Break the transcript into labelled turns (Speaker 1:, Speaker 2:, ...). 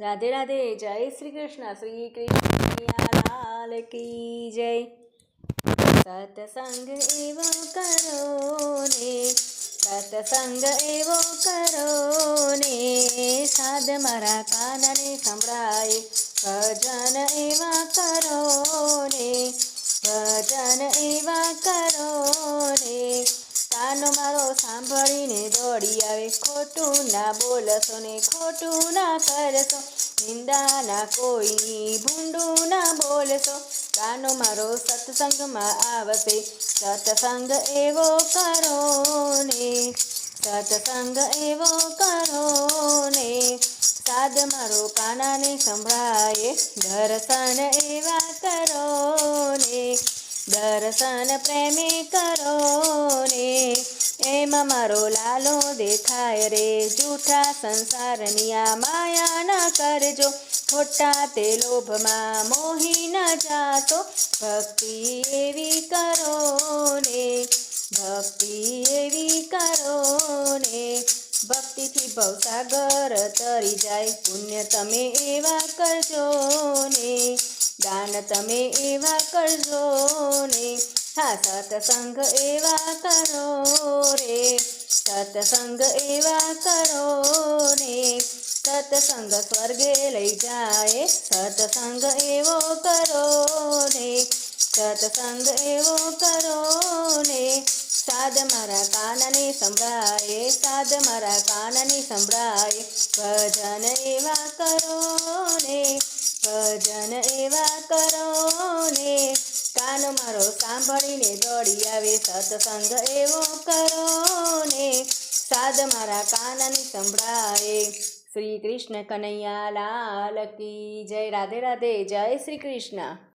Speaker 1: રાધે રાધે, જય શ્રી કૃષ્ણ. શ્રી કૃષ્ણ લાલ કી જય. સત્સંગ એવો કરો ને, સત્સંગ એવો કરો ને સાદ મારા કાનને સંભળાય. ભજન એવા કરો ને, ભજન એવા કરો ખોટું ના બોલશો ને ખોટું ના કરશો. નિંદા ના કોઈ ભૂંડું ના બોલશો. કાનો મારો સત્સંગમાં આવશે. સત્સંગ એવો કરો ને, સત્સંગ એવો કરો ને. સાદ મારો કાનાને સંભળાય, દર્શન એવા કરો ને, દર્શન પ્રેમે કરો ને. એમાં મારો લાલો દેખાય રે. જૂઠા સંસારની આ માયા ના કરજો. ખોટા તે લોભમાં મોહી ન જાતો. ભક્તિ એવી કરો ને, ભક્તિ એવી કરો ને. ભક્તિથી ભવસાગર તરી જાય. પુણ્ય તમે એવા કરજો ને, દાન તમે એવા કરજો ને. સત્સંગ એવા કરો રે સત્સંગ એવા કરો ને સત્સંગ સ્વર્ગે લઈ જાય સત્સંગ એવો કરો ને સત્સંગ એવો કરો ને સાદ મારા કાનને સંભળાય સાદ મારા કાનને સંભળાય ભજન એવા કરો ને ભજન એવા કરો ને કાન મારો સાંભળીને દોડી આવે, સત્સંગ એવો કરો ને. સાદ મારા કાનની સંભળાય. શ્રી કૃષ્ણ કનૈયા લાલ કી જય. રાધે રાધે, જય શ્રી કૃષ્ણ.